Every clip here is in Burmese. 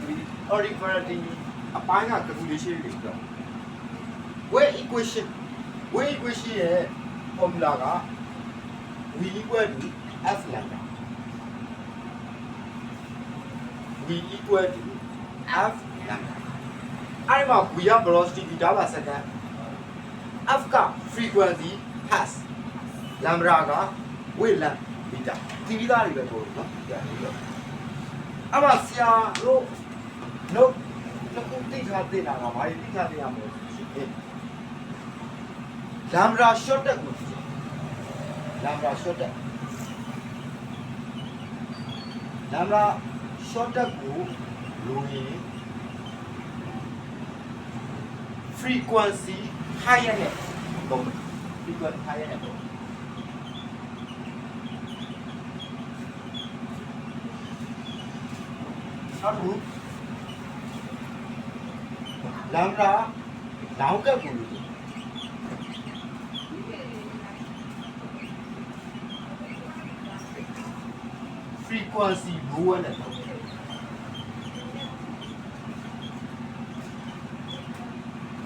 ပြီ origin အပိုင်းက calculation တွေပြော wave equation wave equation ရဲ့ formula က v equal to f lambda v equal to f lambda အဲ့ဒီမှာ v က velocity meter per second f က frequency hertz lambda က wavelength meter ဒီပြီးသားတွေပဲပို့နော်ဒီပြီးတော့ အဲ့မှာဆရာတို့ note နှစ်ခုသိထားသိတာကဘာတွေသိထားသိရမလဲဆိုရင် lambda short တက်ကိုကြည့် lambda short တက် lambda short တက်ကိုလိုရင် frequency higher နဲ့ပုံတယ် frequency higher နဲ့ပုံတယ် နောက်တစ်ခု lambda လောင်းကပ်ကိုလိုရင် frequency lower နဲ့ပုံတယ်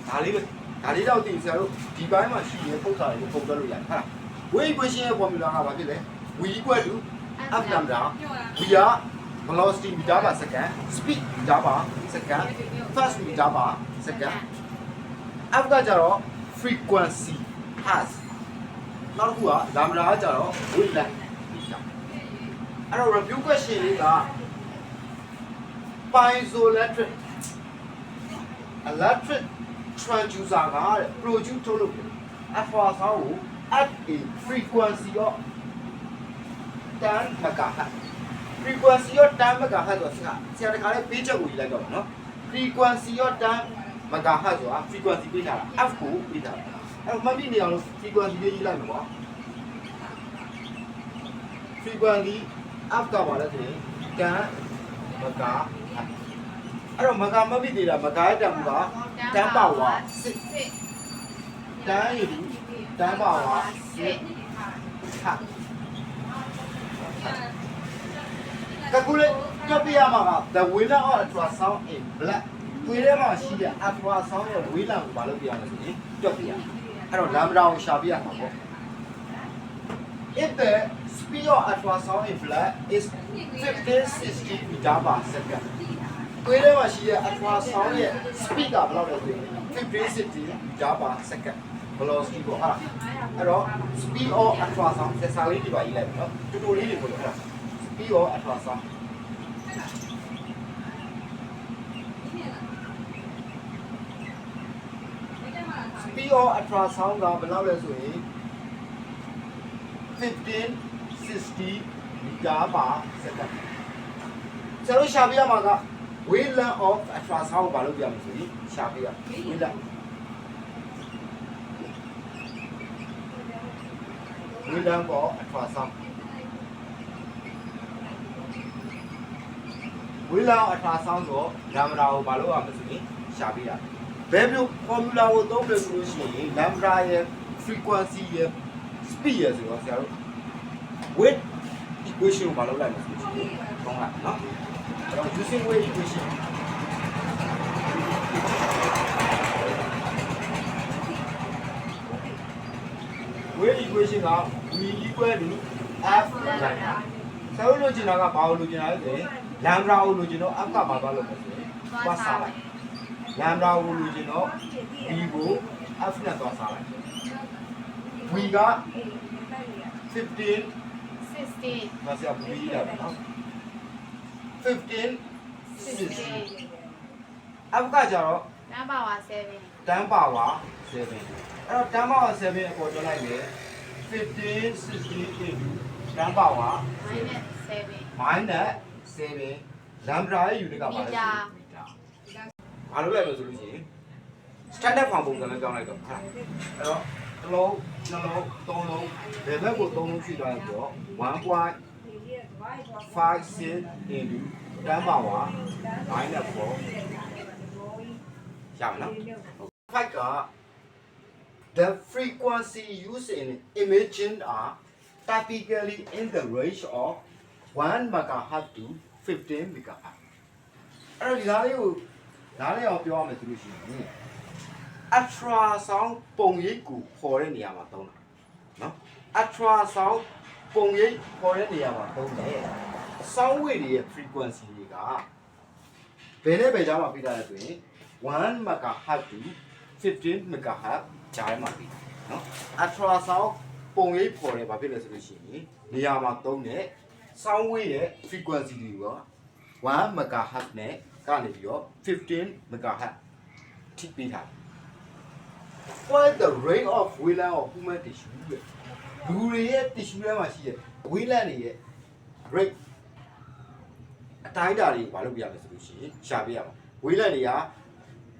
ဒါလေးပဲဒါလေးတော့သိဆရာတို့ဒီဘိုင်းမှာရှိတဲ့ပုံစံတွေကိုပုံသွက်လို့ရတယ်ဟုတ်လား wave equation ရဲ့ formula ကဘာဖြစ်လဲ v equal to f lambda v က velocity meter per second speed meter per second fast meter per second f ကကြတော့ frequency hertz နောက်တစ်ခုက lambda ကကြတော့ wavelength meter အဲ့တော့ review question လေးက piezoelectric electric transducer ကတဲ့ produce ထုတ်လုပ်တယ် alpha sound ကို at a frequency of 10 megahertz frequency of 10 megahertz ဆိုတာဆရာတခါလေးပေးချက်ကိုယူလိုက်တော့မယ်နော် frequency of 10 megahertz ဆိုတာ frequency ပေးထားတာ f ကိုပေးထားတာအဲ့တော့မှတ်မိနေအောင်လို့ frequency လေးရေးလိုက်မယ်ကွာ frequency f ကပါလဲဆိုရင်10 megahertz အဲ့တော့ mega မမိသေးတာ mega ရဲ့တန်မှုက10ပါဝါ10 10ရည်10ပါဝါ10ဟာ ကကူလေကြပြရမှာက the winner of ultrasound in black ကိုယ်ထဲမှာရှိတဲ့ ultrasound ရဲ့ winner ကိုဘာလို့ပြရလဲဆိုရင်ကြပြရအဲ့တော့ lambda ကိုရှာပြရမှာပေါ့ if the speed of ultrasound in black is 1560 meter per second ကိုယ်ထဲမှာရှိတဲ့ ultrasound ရဲ့ speed ကဘယ်လောက်လဲဆိုရင်1560 meter per second velocity ပေါ့ဟာအဲ့တော့ speed of ultrasound ဆက်စားလေးဒီပါရေးလိုက်နော်တူတူလေးတွေပေါ့ နော် speed of ultrasound speed of ultrasound ကဘယ်လောက်လဲဆိုရင်1560 meter per second ကျွန်တော်ရှာပြရမှာက wavelength of ultrasound ကိုဘာလို့ပြရမလဲဆိုရင်ရှာပြရ wavelength wavelength of ultrasound wavelength of ultrasound ဆိုလမ်ဒါကိုဘာလို့ရမလဲဆိုရင်ရှာပြရဘယ်လို formula ကိုသုံးလို့ဆိုလို့ရှိရင် lambda ရဲ့ frequency ရဲ့ speed ရဲ့ဆိုတော့ဆရာတို့ weight equation ကိုဘာလုပ်လိုက်မလဲဆိုလို့ရှိရင်သုံးလိုက်နော်အဲ့တော့ using weight equation weight equation က v equal to f lambda ဆရာတို့လိုချင်တာကဘာကိုလိုချင်တာလဲဆိုရင် lambda ကိုလိုချင်တော့ f ကဘာသွားလို့လဲဆိုရင်သွားစားလိုက် lambda ကိုလိုချင်တော့ v ကို f နဲ့သွားစားလိုက် v က15 16ဒါဆရာဘူးရေးတာနော်15 60အကကြတော့ number was 7 10ပါဝါ7အဲ့တော့10ပါဝါ7အပေါ်ကျော်လိုက်လေ15 60 into 10ပါဝါ minus 7 minus 7လမ်ဘရာရဲ့ unit ကပါလဲ Meter ဘာလို့လဲလို့ဆိုလို့ရှိရင် standard form ပုံစံနဲ့ကြောင်းလိုက်တော့ဟာအဲ့တော့တစ်လုံးနှလုံးသုံးလုံးဘယ်ဘက်ကိုသုံးလုံးရှိသွားလဲဆိုတော့1.5 into 10ပါဝါ minus 4ရမလား5က the frequency used in imaging are typically in the range of 1 megahertz to 15 megahertz အဲ့တော့ဒီသားလေးကိုနားလေးအောင်ပြောရမယ်ဆိုလို့ရှိရင် ultra sound ပုံရိပ်ကိုခေါ်တဲ့နေရာမှာသုံးတာနော် ultra sound ပုံရိပ်ခေါ်တဲ့နေရာမှာသုံးတယ် sound wave တွေရဲ့ frequency တွေကဘယ်နဲ့ဘယ်ကြားမှာပြထားလဲဆိုရင်1 megahertz to 15 megahertz ကြားထဲမှာပြထားနော် ultra sound ပုံရိပ်ခေါ်တယ်ဘာဖြစ်လဲဆိုလို့ရှိရင်နေရာမှာသုံးတဲ့ sound wave ရဲ့ frequency တွေက1 megahertz နဲ့ကနေပြီးတော့15 megahertz ထိပေးထားတယ် What the rate of wavelength of human tissue လေလူတွေရဲ့ tissue ထဲမှာရှိတဲ့ wavelength တွေရဲ့ rate အတိုင်းအတာတွေဘာလို့ပြရမလဲဆိုလို့ရှိရင်ရှာပြရမှာ wavelength တွေက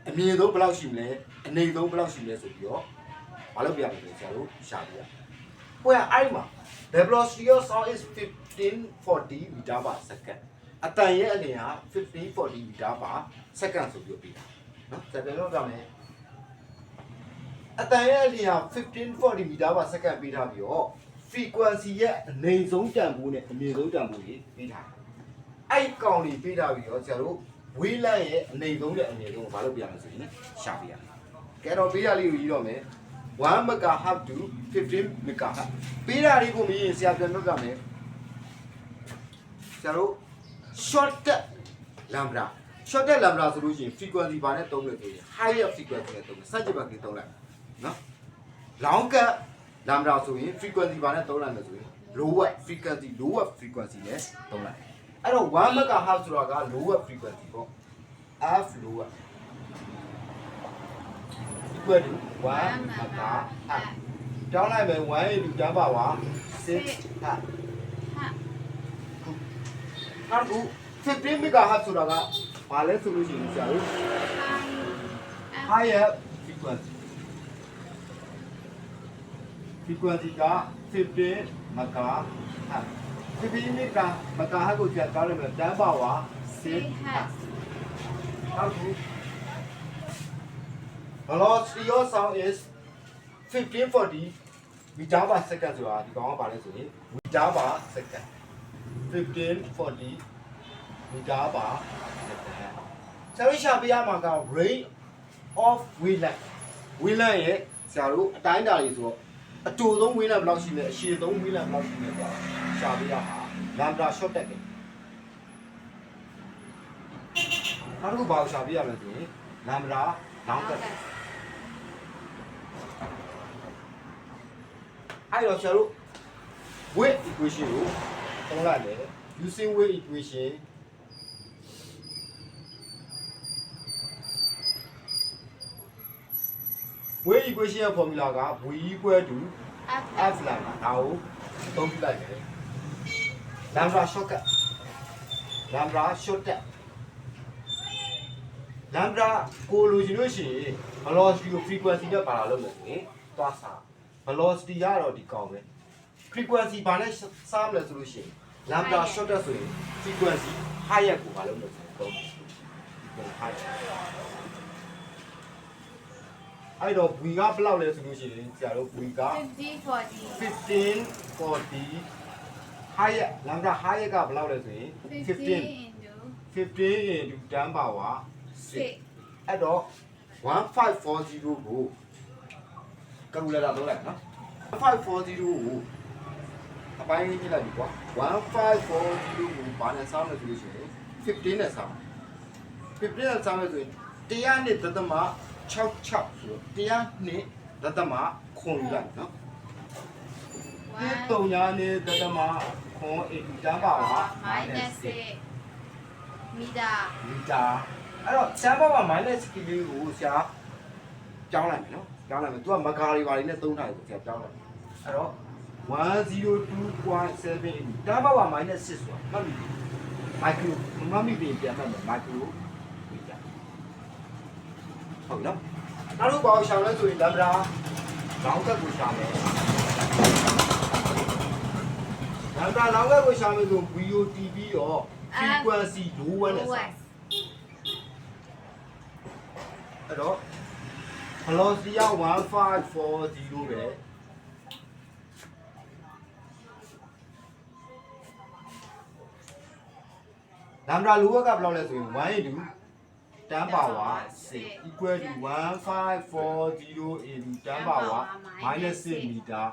အမြင့်ဆုံးဘယ်လောက်ရှိမလဲအနေဆုံးဘယ်လောက်ရှိမလဲဆိုပြီးတော့ဘာလို့ပြရမလဲဆိုတော့ရှာပြရဟိုကအဲ့ဒီမှာ the velocity of sound is 1540 meter per second အတန်ရဲ့အလျင်က1540 meter per second ဆိုပြီးတော့ပြတာနော်စက်တယ်လို့ပြောမယ်အတန်ရဲ့အလျင်က1540 meter per second ပေးထားပြီးတော့ frequency ရဲ့အနေဆုံးတန်ဖိုးနဲ့အမြင့်ဆုံးတန်ဖိုးကြီးပေးထားတယ်အဲ့ကောင်တွေပေးထားပြီးတော့ဆရာတို့ဝေးလန့်ရဲ့အနေဆုံးနဲ့အမြင့်ဆုံးကိုဘာလို့ပြရမလဲဆိုရင်ရှာပြရမယ်ကဲတော့ပေးရလေးကိုကြီးတော့မယ်1 megahertz to 15 megahertz ပေးတာလေးကိုမြင်ရင်ဆရာပြန်လုပ်ကြမယ် ဆရာတို့ short တက် lambda short တက် lambda ဆိုလို့ရှိရင် frequency ဘာနဲ့သုံးလဲဆိုရင် higher frequency နဲ့သုံးတယ်စัจ java ကြီးသုံးလိုက်နော် long cut lambda ဆိုရင် frequency ဘာနဲ့သုံးလိုက်လဲဆိုရင် lower frequency lower frequency နဲ့သုံးလိုက်အဲ့တော့1 megahertz ဆိုတာက lower frequency ပေါ့ f lower equal to 1 megahertz ကြောင်းလိုက်မယ်1 into 10 power 6 hertz နောက်တစ်ခု15 megahertz ဆိုတာကဘာလဲဆိုလို့ရှိရင်ဆရာတို့ higher frequency frequency က15 megahertz 15 mega megahertz ကိုကြာတောင်းလိုက်မယ်10 power 6 hertz နောက်တစ်ခု velocity of sound is 1540 meter per second ဆိုတာဒီကောင်ကဘာလဲဆိုရင် meter per second 1540 meter per second ဆရာတို့ရှာပြရမှာက rate of wavelength wavelength ရဲ့ဆရာတို့အတိုင်းအတာတွေဆိုတော့အတူဆုံး wavelength ဘယ်လောက်ရှိလဲအရှည်ဆုံး wavelength ဘယ်လောက်ရှိလဲဆိုတာရှာပြရမှာ lambda short တက်တယ်နောက်တစ်ခုဘာကိုရှာပြရမလဲဆိုရင် lambda long တက်တယ်အဲ့တော့ဆရာတို့ weight equation ကို သုံးလိုက်တယ် using weight equation weight equation ရဲ့ formula က v equal to f lambda ဒါကိုသုံးပြလိုက်တယ် lambda shortcut lambda shortcut lambda ကိုလိုချင်လို့ရှိရင် velocity ကို frequency နဲ့ပါလာလို့မယ်ဆိုရင်သွားစား velocity ကတော့ဒီကောင်ပဲ frequency ဘာနဲ့စားမလဲဆိုလို့ရှိရင် lambda shorter ဆိုရင် frequency higher ကိုဘာလို့လဲဆိုတော့ higher အဲ့တော့ v ကဘယ်လောက်လဲဆိုလို့ရှိရင်ဆရာတို့ v က50 40 15 40 higher lambda higher ကဘယ်လောက်လဲဆိုရင်15 15 into 15 into 10 power 6 6အဲ့တော့1540ကိုကယ်ကူလာတာသုံးလိုက်နော်1540ကို အပိုင်းကြီးကြည့်လိုက်ပြီကွာ1540ကိုဘာနဲ့ဆောင်းလဲဆိုလို့ရှိရင်15နဲ့ဆောင်း15နဲ့ဆောင်းလို့ဆိုရင်တရားနဲ့တသမ66ဆိုတော့တရားနဲ့တသမခွန်လိုက်နော်ဒီတုံညာနဲ့တသမခွန်အေတန်းပါပါ minus 6 meter မီတာအဲ့တော့ဆမ်းပါပါ minus ကီလေးကိုဆရာပြောင်းလိုက်မယ်နော်ပြောင်းလိုက်မယ်သူကမဂါတွေပါလေးနဲ့သုံးထားတယ်ကိုဆရာပြောင်းလိုက်မယ်အဲ့တော့ 102.7တန်းပါပါ minus 6ဆိုတာမှတ်မိမိုက်ခရိုမမမိပြင်ပြန်မှတ်မယ်မိုက်ခရိုမီတာဟုတ်နော်နောက်တစ်ခုပေါ့ရှောင်းလဲဆိုရင်လမ်ဘရာလောင်းကတ်ကိုရှာမယ်လမ်ဘရာလောင်းကတ်ကိုရှာမယ်ဆို VOTV ရော frequency low one နဲ့စာ lowest အဲ့တော့ velocity က1540ပဲ လမ်ဒါလိုဘက်ကဘယ်လောက်လဲဆိုရင်1 into 10 power 6 equal to 1540 into 10 power minus 6 meter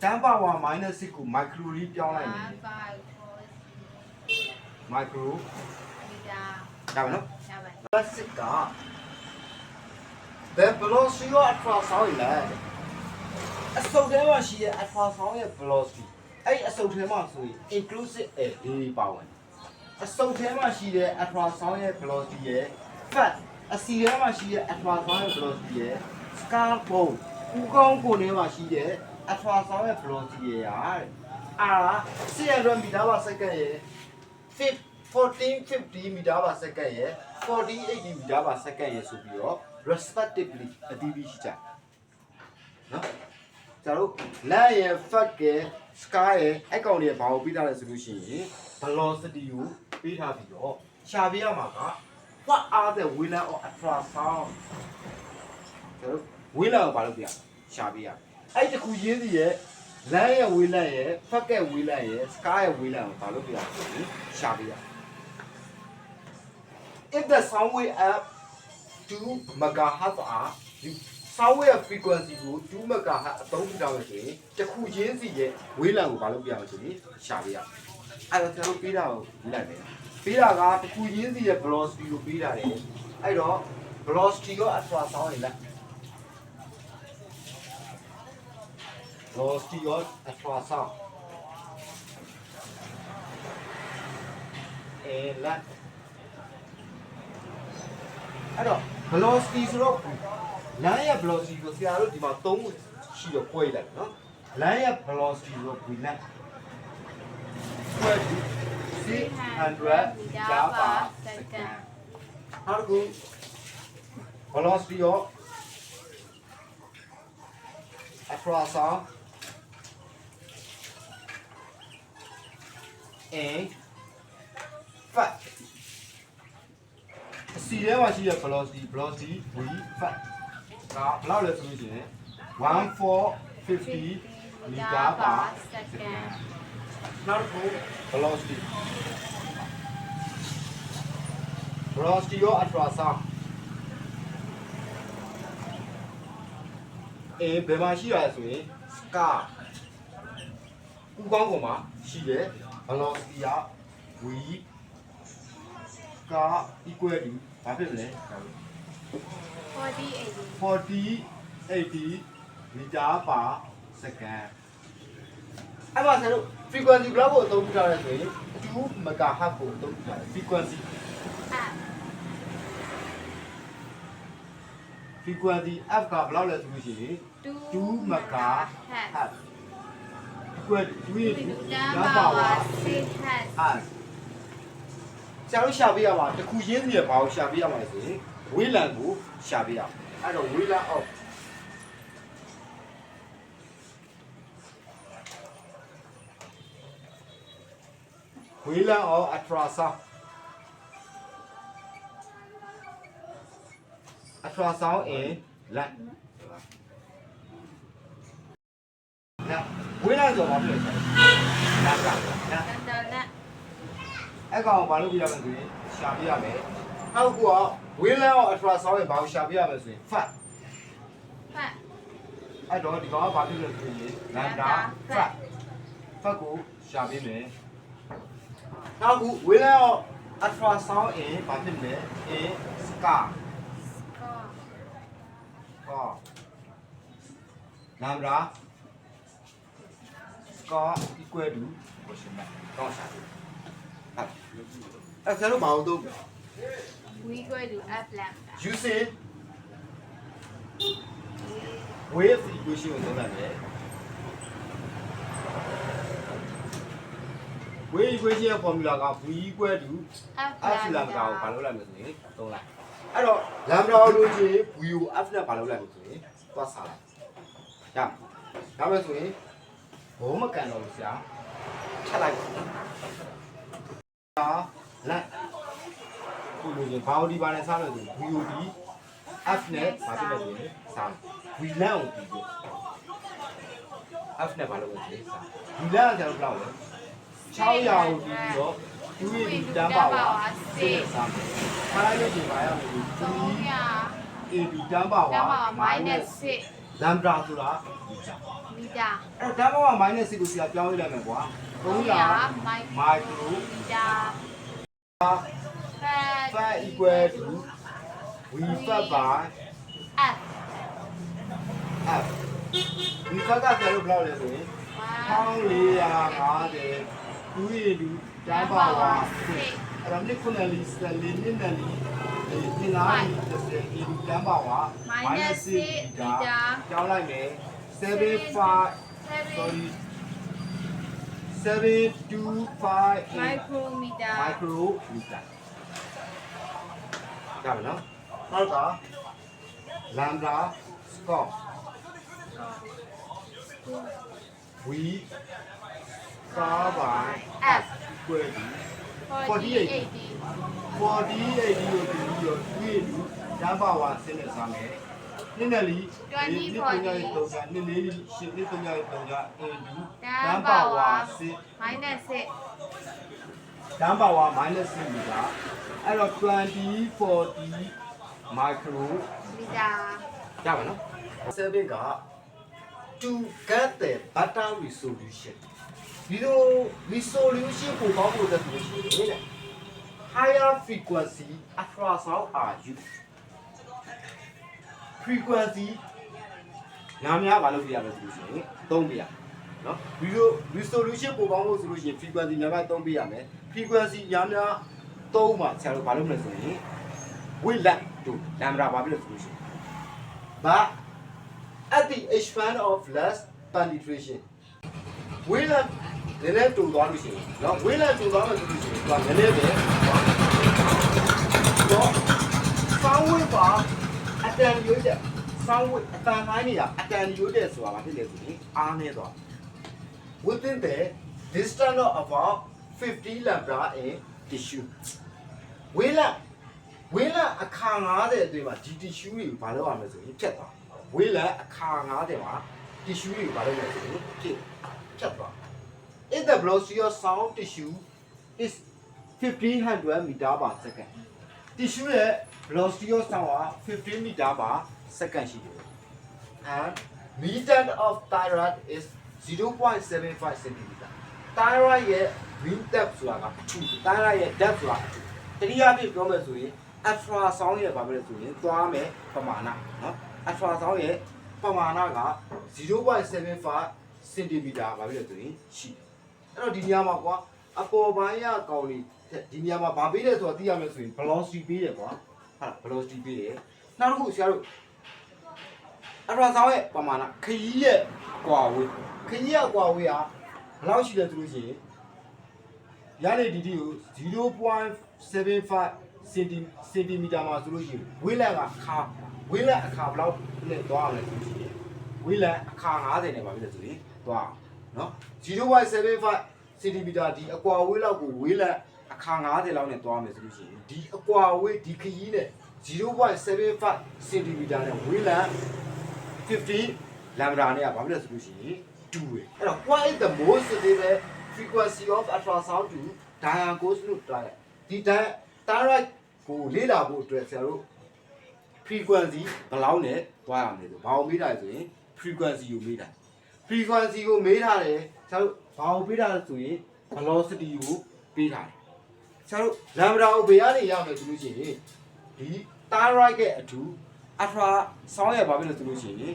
10 power minus 6ကို micro လေးပြောင်းလိုက်မယ် micro ဒါပဲနော် plus 6က the velocity of ultrasound လေအစုပ်ထဲမှာရှိတဲ့ ultrasound ရဲ့ velocity အဲ့ဒီအစုပ်ထဲမှာဆိုရင် inclusive အလေးပါဝင် အစုပ်ထဲမှာရှိတဲ့ ultrasound ရဲ့ velocity ရဲ့ fat အစီထဲမှာရှိတဲ့ ultrasound ရဲ့ velocity ရဲ့ scar bone ဦးကောင်းကိုယ်ထဲမှာရှိတဲ့ ultrasound ရဲ့ velocity ရဲ့အားအာ600 meter per second ရဲ့1450 meter per second ရယ်1480 meter per second ရယ်ဆိုပြီးတော့ respectively အတီးပြီးရှိကြနော်ကျတော့လမ်းရယ် fat ရယ် sky ရယ်အကောင်တွေဘာကိုပြီးသားလဲဆိုလို့ရှိရင် velocity ကိုပြီးထားပြီးတော့ရှာပြရမှာက what are the winner of ultrasound ကျတော့ winner ကိုဘာလို့ပြရှာပြရအဲ့တခုချင်းစီရယ်လမ်းရဲ့ဝေးလန့်ရဲ့ fat ရဲ့ဝေးလန့်ရဲ့ sky ရဲ့ဝေးလန့်ကိုဘာလို့ပြရလဲရှာပြရ if the sound wave up 2 megahertz အာ sound wave frequency ကို2 megahertz အသုံးပြုတာလို့ဆိုရင်တစ်ခုချင်းစီရဲ့ဝေးလံကိုဘာလို့ပြရမလဲဆိုရင်ရှာပြရ အဲ့တော့ကျွန်တော်ပေးတာကိုယူလိုက်မယ်ပေးတာကတစ်ခုချင်းစီရဲ့ velocity ကိုပေးတာတယ်အဲ့တော့ velocity ရော ultra sound နေလိုက် velocity ရော ultra sound အဲလက်အဲ့တော့ velocity ဆိုတော့လမ်းရဲ့ velocity ကိုဆရာတို့ဒီမှာသုံးခုရှိတော့꿰လိုက်နော်လမ်းရဲ့ velocity ကို velocity 300 Java second. How to velocity of across of and fat. C ထဲမှာရှိတဲ့ velocity velocity v fat. ကဘယ်လောက်လဲဆိုလို့ရှိရင်1450 meter per second. နောက်တစ်ခု velocity velocity ရော ultrasound အေးဘယ်မှာရှိရလဲဆိုရင် scar ဥကောင်းကောင်မှာရှိတယ် velocity က v က equal to ဘာဖြစ်မလဲ40 80 meter per second အဲ့မှာဆရာတို့ frequency ဘယ်လောက်ကိုအသုံးပြုထားလဲဆိုရင်2 megahertz ကိုအသုံးပြုထားတယ် frequency frequency f ကဘယ်လောက်လဲဆိုလို့ရှိရင်2 megahertz equal to 2 into 10 power အဲ့ဆရာတို့ရှာပြရမှာတစ်ခုချင်းစီရဘာကိုရှာပြရမှာလဲဆိုရင်ဝေးလံကိုရှာပြရအောင်အဲ့တော့ဝေးလံအော ဝေးလံအောက် ultrasound ultrasound in lab နာဝေးလံဆိုဘာဖြစ်လဲဆိုတော့နာကနာအဲ့ကောင်ဘာလို့ပြရမလဲဆိုရင်ရှာပြရမယ်။နောက်ကဝင်းလန်းအောင် ultrasound ရဲ့ဘာကိုရှာပြရမလဲဆိုရင် fat အဲ့တော့ဒီကောင်ကဘာဖြစ်လဲဆိုရင် lambda fat fat ကိုရှာပြမယ်။ နောက်ကဝင်းလန်းအောင် ultrasound in ဘာဖြစ်လဲ in scar က lambda scar equal to question mark တော့ရှာပြဟုတ်အဲ့ဆရာတို့ဘာလို့တော့ using wave equation ကိုသုံးလိုက်တယ် wave equation ရဲ့ formula က v equal to f lambda ကိုဘာလုပ်လိုက်မလဲဆိုရင်သုံးလိုက်အဲ့တော့ lambda ကိုလို့ချင်း v ကို f နဲ့ဘာလုပ်လိုက်မလဲဆိုရင်သွားစားလိုက်ရဒါပဲဆိုရင်ဘုံမကန်တော့ဘူးဆရာထပ်လိုက်ပါလက်ခုလိုချင်းဘာဒီဘာနဲ့စားလို့ဆို VOD F နဲ့ဘာဖြစ်လဲဆိုရင်စား V လန့်ကိုပြီးပြီး F နဲ့ဘာလို့လဲဆိုရင်စား V လန့်ကကျတော့ဘယ်လောက်လဲ 600ကိုပြီးပြီးတော့2 AB တန်းပါဝါစစ်စမ်းမယ်ခါလိုက်လို့ဒီပါရမယ်300 AB တန်းပါတဝါန်းပါ minus 6လမ်ဒါဆိုတာမီတာအဲ့တော့တန်းပါဝါ minus 6ကိုဆရာပြောင်းလိုက်လိုက်မယ်ကွာ300 micro မီတာ fat fat equal to v fat by f f v fat ကကျတော့ဘယ်လောက်လဲဆိုရင်1450 2 AB တန်းပါဝါစစ်အဲ့တော့နှစ်ခုနဲ့လီစတယ်လေးနှစ်နဲ့လီဒီနာလီတစ်စက် AB တန်းပါဝါ minus 6မီတာကျောင်းလိုက်မယ်75 7 sorry 725 micrometer micrometer ဒါမနော်နောက်က lambda score we star by f equal to 48 80 48ဒီကိုဒီရောတွေ့လူဓာတ်ပါဝါဆင်းနေစားမယ်နည်းနည်းလေးနှစ်ပညာရေးတုံးကနည်းလေးရှင်းနှစ်ပညာရေးတုံးကအေလူတဓာန်းတ်ပါပါဝါဝါဆင်း minus 6ဓာတ်ပါဝါ minus 6မီတာအဲ့တော့20 40 micro မီတာရပါနော်7က to get the better resolution ဒီလို resolution ကိုကောင်းဖို့အတွက်ဆိုလို့ရှိရင်တဲ့ higher frequency ultrasound are used frequency နာမည်ကဘာလို့ပြရမလဲဆိုလို့ရှိရင်သုံးပြရနော်ဒီလို resolution ပိုကောင်းဖို့ဆိုလို့ရှိရင် frequency များများသုံးပြရမယ် frequency များများသုံးမှဆရာတို့ဘာလုပ်မလဲဆိုရင် with that to lambda ဘာဖြစ်လို့ဆိုလို့ရှိရင် but at the expense of less penetration with that နည်းနည်းတူသွားလို့ရှိရင်နော် with that တူသွားမယ်ဆိုလို့ရှိရင်ဒါနည်းနည်းပဲတော့ sound wave ပါအတန်ရိုးတဲ့ sound wave အတန်တိုင်းနေရအတန်ရိုးတဲ့ဆိုတာဘာဖြစ်လဲဆိုရင်အားနေသွား within the distance of about 50 lambda in tissue ဝေးလာဝေးလာအခါ90အတွင်းမှာဒီ tissue တွေဘာလုပ်ရမလဲဆိုရင်ဖြတ်သွားဝေးလာအခါ90မှာ tissue တွေဘာလုပ်ရမလဲဆိုရင်ဖြတ်ဖြတ်သွား if the velocity of sound tissue is 1500 meter per second tissue ရဲ့ velocity of sound က15 meter per second ရှိတယ် and median of thyroid is 0.75 cm thyroid ရဲ့ mean depth ဆိုတာက2 thyroid ရဲ့ depth ဆိုတာ2တတိယအဖြစ်ပြောမယ်ဆိုရင် ultra sound ရဲ့ဘာပဲလဲဆိုရင်သွားမယ်ပမာဏနော် ultra sound ရဲ့ပမာဏက0.75 cm ဘာပဲလဲဆိုရင်ရှိတယ် အဲ့တော့ဒီနေရာမှာကွာအပေါ်ပိုင်းရကောင်လေးဒီနေရာမှာဘာပေးလဲဆိုတော့သိရမယ်ဆိုရင် velocity ပေးတယ်ကွာဟာ velocity ပေးတယ်နောက်တစ်ခုဆရာတို့အထရာဆောင်ရဲ့ပမာဏခရီးရဲ့ကွာဝေးခရီးရဲ့ကွာဝေးကဘယ်လောက်ရှိလဲဆိုလို့ရှိရင်ရတဲ့ဒီဒီကို0.75စင်တီစင်တီမီတာမှာဆိုလို့ရှိရင်ဝေးလက်ကအခါဝေးလက်အခါဘယ်လောက်နဲ့သွားအောင်လဲဆိုလို့ရှိရင်ဝေးလက်အခါ90နဲ့ပါပြီလေဆိုရင်သွားအောင် နော်0.75စင်တီမီတာဒီအကွာဝေးလောက်ကိုဝေးလက်အခါ90လောက်နဲ့သွားမယ်ဆိုလို့ရှိရင်ဒီအကွာဝေးဒီခရီးနဲ့0.75စင်တီမီတာနဲ့ဝေးလက်50 lambda နဲ့ကဘာဖြစ်လဲဆိုလို့ရှိရင်2ပဲအဲ့တော့ what is the most stable frequency of ultrasound to diagnosis လို့တွားတယ်ဒီ thyroid ကိုလေ့လာဖို့အတွက်ဆရာတို့ frequency ဘယ်လောက်နဲ့တွားရမလဲဆိုဘာကိုမေးတာလဲဆိုရင် frequency ကိုမေးတာ frequency ကိုမေးထားတယ်ဆရာတို့ဘာကိုပေးတာလဲဆိုရင် velocity ကိုပေးထားတယ်ဆရာတို့ lambda ကိုဘယ်ကနေရမလဲဆိုလို့ရှိရင်ဒီ thyroid ရဲ့အထူး ultra sound ရဲ့ဘာဖြစ်လဲဆိုလို့ရှိရင်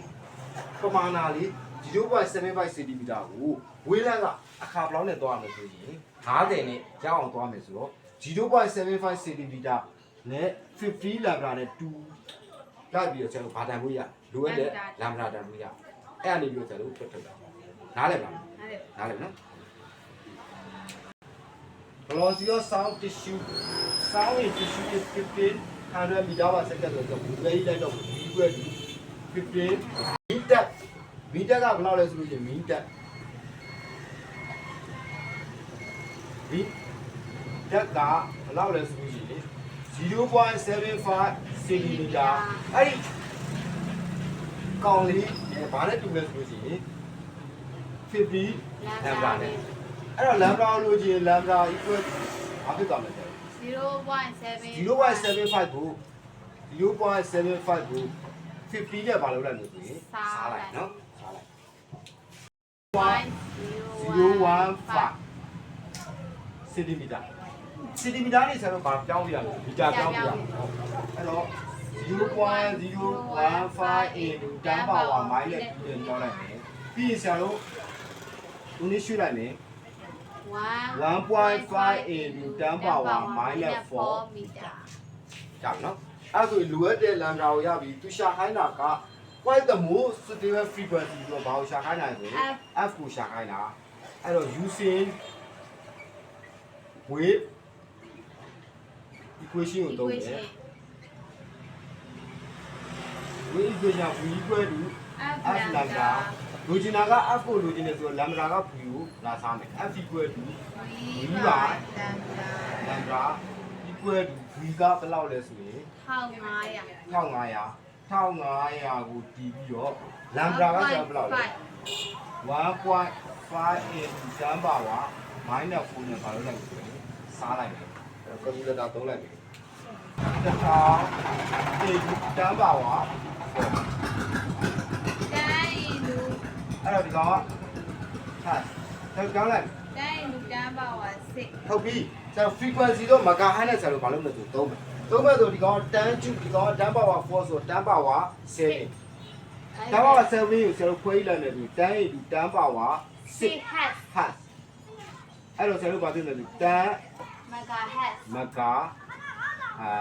ပမာဏလေး0.75 cm ကိုဝေးလက်ကအခါဘယ်လောက်နဲ့သွားရမလဲဆိုရင်50နဲ့ရအောင်သွားမယ်ဆိုတော့0.75 cm နဲ့50 lambda နဲ့2လိုက်ပြီးတော့ကျွန်တော်ဘာတန်ဖို့ရလိုအပ်တဲ့ lambda တန်ဖို့ရ အဲ့အနေပြီးတော့ကျွန်တော်ထွက်ထုတ်တာနားလည်ပါလားဟုတ်တယ်နားလည်နော် velocity of sound tissue sound in tissue is 1500 meter per second ဆိုတော့ဘယ်ကြီးလိုက်တော့ဒီကွက်ဒီ15 meter meter ကဘယ်လောက်လဲဆိုလို့ရှိရင် meter meter ကဘယ်လောက်လဲဆိုလို့ရှိရင်0.75 centimeter အဲ့ဒီကောင်လေး ဘာနဲ့တူလဲဆိုလို့ရှိရင်50 lambda နဲ့အဲ့တော့ lambda လို့ချင်း lambda equal to ဘာဖြစ်သွားမလဲဆရာ0.7 0.75ကို0.75ကို50နဲ့ဘာလုပ်လိုက်လို့ဆိုရင်စားလိုက်နော်စားလိုက်0.15စင်တီမီတာစင်တီမီတာနေဆိုတော့ဘာပြောင်းပြရလဲမီတာပြောင်းပြရအဲ့တော့ 0.015 into 10 power minus 2ပြောင်းလိုက်မယ်ပြီးရင်ဆရာတို့ဦးနေရွှေ့လိုက်မယ်1.5 into 10 power minus 4မီတာကြောက်နော်အဲ့ဒါဆိုလိုအပ်တဲ့လမ်းတာကိုရပြီသူရှာခိုင်းတာက quite the most stable frequency ဆိုတော့ဘာကိုရှာခိုင်းတာလဲဆိုရင် f ကိုရှာခိုင်းတာအဲ့တော့ using wave equation ကိုသုံးတယ် wave equation v equal to f lambda လိုချင်တာက f ကိုလိုချင်တယ်ဆိုတော့ lambda က v ကိုလာစားမယ် f equal to V by lambda lambda equal to v ကဘယ်လောက်လဲဆိုရင်1500 1500 1500ကိုတီးပြီးတော့ lambda ကဆိုဘယ်လောက်လဲ1.5 into 10 power minus 4နဲ့ဘာလို့လဲဆိုရင်စားလိုက်မယ်အဲ့တော့ calculator သုံးလိုက်မယ်တစ်ထောင် into 10 power တိုင်းလူအဲ့တော့ဒီကောင်ကဟာတော့ကြောင်းလိုက်တိုင်းလူတန်းပါဝါ6ထုတ်ပြီဆရာ frequency တော့ megahertz နဲ့ဆရာတို့ဘာလို့မလဲဆိုသုံးမယ်သုံးမယ်ဆိုဒီကောင်10 tube ဒီကောင်10 power 4ဆို10 power 7 10 power 7ကိုဆရာတို့ခွဲလိုက်မယ်ဆို10 into 10 power 6 6 hertz hertz အဲ့တော့ဆရာတို့ဘာသိလဲဆို10 megahertz mega အာ